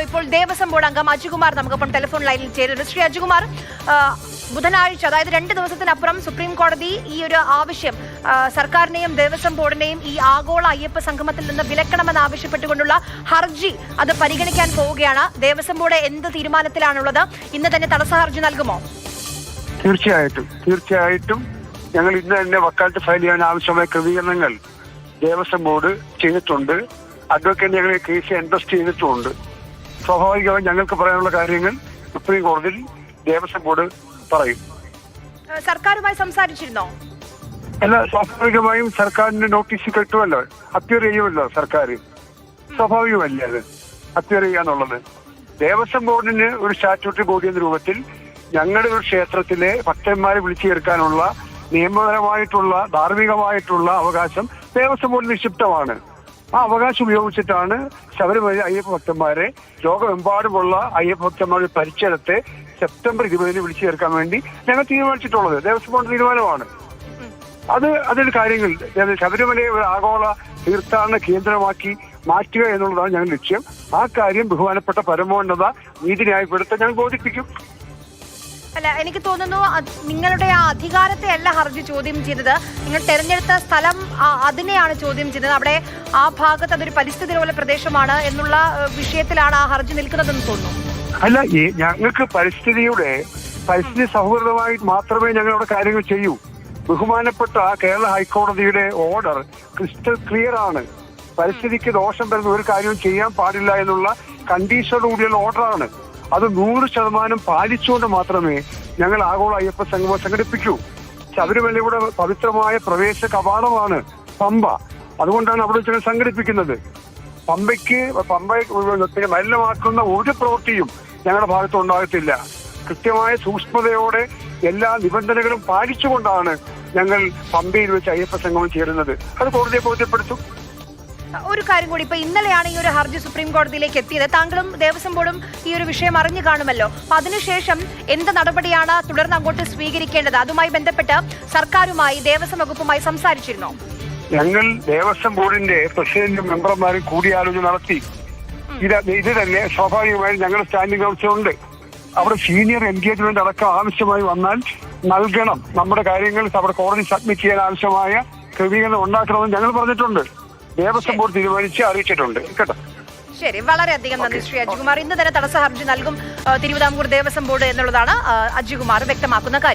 എന്തായാലും ഇപ്പോൾ ദേവസ്വം ബോർഡ് അംഗം അജുകുമാർ നമുക്കൊപ്പം ടെലിഫോൺ ലൈനിൽ ചേരുന്നു ശ്രീ അജുകുമാർ ബുധനാഴ്ച അതായത് രണ്ട് ദിവസത്തിനപ്പുറം സുപ്രീം കോടതി ഈ ഒരു ആവശ്യം സർക്കാരിനെയും ദേവസ്വം ബോർഡിനെയും ഈ ആഗോള അയ്യപ്പ സംഗമത്തിൽ നിന്ന് വിലക്കണമെന്ന് ആവശ്യപ്പെട്ടുകൊണ്ടുള്ള ഹർജി അത് പരിഗണിക്കാൻ പോവുകയാണ്. ദേവസ്വം ബോർഡ് എന്ത് തീരുമാനത്തിലാണുള്ളത്? ഇന്ന് തന്നെ തടസ്സ ഹർജി നൽകുമോ? തീർച്ചയായിട്ടും തീർച്ചയായിട്ടും ഞങ്ങൾ ഇന്ന് തന്നെ വക്കാലത്ത് ഫയൽ ചെയ്യാൻ ആവശ്യമായ ക്രമീകരണങ്ങൾ ദേവസ്വം ബോർഡ് ചെയ്തിട്ടുണ്ട്. അഡ്വക്കേറ്റ് ഞങ്ങൾ കേസ് ഇൻട്രസ്റ്റ് ചെയ്തിട്ടുമുണ്ട് സ്വാഭാവികമായും ഞങ്ങൾക്ക് പറയാനുള്ള കാര്യങ്ങൾ സുപ്രീം കോടതിയിൽ ദേവസ്വം ബോർഡ് പറയും. സർക്കാരുമായി സംസാരിച്ചിരുന്നോ? അല്ല സ്വാഭാവികമായും സർക്കാരിന്റെ നോട്ടീസ് കിട്ടുമല്ലോ. അത്യറിയുമല്ലോ ചെയ്യുമല്ലോ സർക്കാർ സ്വാഭാവികമല്ലേ അത്? അത്യറിയാന്നുള്ളത് ചെയ്യാന്നുള്ളത്. ദേവസ്വം ബോർഡിന് ഒരു സ്റ്റാറ്റ്യൂട്ടറി ബോഡി എന്ന രൂപത്തിൽ ഞങ്ങളുടെ ഒരു ക്ഷേത്രത്തിലെ ഭക്തന്മാരെ വിളിച്ചു ചേർക്കാനുള്ള നിയമപരമായിട്ടുള്ള ധാർമ്മികമായിട്ടുള്ള അവകാശം ദേവസ്വം ബോർഡ് നിക്ഷിപ്തമാണ്. ആ അവകാശം ഉപയോഗിച്ചിട്ടാണ് ശബരിമല അയ്യപ്പ ഭക്തന്മാരെ ലോകമെമ്പാടുമുള്ള അയ്യപ്പ ഭക്തന്മാരുടെ പരിചയത്തെ സെപ്റ്റംബർ ഇരുപതിന് വിളിച്ചു ചേർക്കാൻ വേണ്ടി ഞങ്ങൾ തീരുമാനിച്ചിട്ടുള്ളത്. ദേവസ്വം ബോർഡ് തീരുമാനമാണ്. അത് അതൊരു കാര്യങ്ങൾ ശബരിമലയെ ഒരു ആഗോള തീർത്ഥാടന കേന്ദ്രമാക്കി മാറ്റുക എന്നുള്ളതാണ് ഞങ്ങളുടെ ലക്ഷ്യം. ആ കാര്യം ബഹുമാനപ്പെട്ട പരമോന്നത നീതിന്യായപ്പെടുത്ത ഞങ്ങൾ ബോധിപ്പിക്കും. അല്ല എനിക്ക് തോന്നുന്നു നിങ്ങളുടെ ആ അധികാരത്തെ അല്ല ഹർജി ചോദ്യം ചെയ്തത്. നിങ്ങൾ തെരഞ്ഞെടുത്ത സ്ഥലം അതിനെയാണ് ചോദ്യം ചെയ്തത്. അവിടെ ആ ഭാഗത്ത് അതൊരു പരിസ്ഥിതി പോലെ പ്രദേശമാണ് എന്നുള്ള വിഷയത്തിലാണ് ആ ഹർജി നിൽക്കുന്നതെന്ന് തോന്നുന്നു. അല്ല ഞങ്ങൾക്ക് പരിസ്ഥിതിയുടെ പരിസ്ഥിതി സൗഹൃദമായി മാത്രമേ ഞങ്ങൾ അവിടെ കാര്യങ്ങൾ ചെയ്യൂ. ബഹുമാനപ്പെട്ട കേരള ഹൈക്കോടതിയുടെ ഓർഡർ ക്രിസ്റ്റൽ ക്ലിയർ ആണ്. പരിസ്ഥിതിക്ക് ദോഷം വരുന്ന ഒരു കാര്യവും ചെയ്യാൻ പാടില്ല എന്നുള്ള കണ്ടീഷനോടുകൂടിയുള്ള ഓർഡറാണ്. അത് നൂറ് ശതമാനം പാലിച്ചുകൊണ്ട് മാത്രമേ ഞങ്ങൾ ആഗോള അയ്യപ്പ സംഗമം സംഘടിപ്പിക്കൂ. ശബരിമലയുടെ പവിത്രമായ പ്രവേശ കവാടമാണ് പമ്പ. അതുകൊണ്ടാണ് അവിടെ വെച്ച് സംഘടിപ്പിക്കുന്നത്. പമ്പയ്ക്ക് പമ്പ പിന്നെ മലിനമാക്കുന്ന ഒരു പ്രവൃത്തിയും ഞങ്ങളുടെ ഭാഗത്ത് ഉണ്ടാകത്തില്ല. കൃത്യമായ സൂക്ഷ്മതയോടെ എല്ലാ നിബന്ധനകളും പാലിച്ചുകൊണ്ടാണ് ഞങ്ങൾ പമ്പയിൽ വെച്ച് അയ്യപ്പ സംഗമം ചേരുന്നത്. അത് കോടതിയെ ബോധ്യപ്പെടുത്തും. ഒരു കാര്യം കൂടി ഇപ്പൊ ഇന്നലെയാണ് ഈ ഒരു ഹർജി സുപ്രീം കോടതിയിലേക്ക് എത്തിയത്. താങ്കളും ദേവസ്വം ബോർഡും ഈ ഒരു വിഷയം അറിഞ്ഞു കാണുമല്ലോ. അപ്പൊ അതിനുശേഷം എന്ത് നടപടിയാണ് തുടർന്ന് അങ്ങോട്ട് സ്വീകരിക്കേണ്ടത്? അതുമായി ബന്ധപ്പെട്ട് സർക്കാരുമായി ദേവസ്വം വകുപ്പുമായി സംസാരിച്ചിരുന്നു? ഞങ്ങൾ ദേവസ്വം ബോർഡിന്റെ പ്രസിഡന്റും മെമ്പർമാരും കൂടിയാലോചന നടത്തി. ഇത് ഇത് തന്നെ സ്വാഭാവികമായും ഞങ്ങൾ സ്റ്റാൻഡിംഗ് കൗൺസിൽ ഉണ്ട് അവിടെ സീനിയർ എൻഗേജ്മെന്റ് അടക്കം ആവശ്യമായി വന്നാൽ നൽകണം. നമ്മുടെ കാര്യങ്ങൾ അവിടെ കോടതി സബ്മിറ്റ് ചെയ്യാൻ ആവശ്യമായ ക്രമീകരണം ഉണ്ടാക്കണമെന്ന് ഞങ്ങൾ പറഞ്ഞിട്ടുണ്ട്. ദേവസ്വം ബോർഡ് തീരുമാനിച്ച് അറിയിച്ചിട്ടുണ്ട്. കേട്ടോ? ശരി വളരെയധികം നന്ദി ശ്രീ അജികുമാർ. ഇന്ന് തന്നെ തടസ്സ ഹർജി നൽകും തിരുവിതാംകൂർ ദേവസ്വം ബോർഡ് എന്നുള്ളതാണ് അജികുമാർ വ്യക്തമാക്കുന്ന കാര്യം.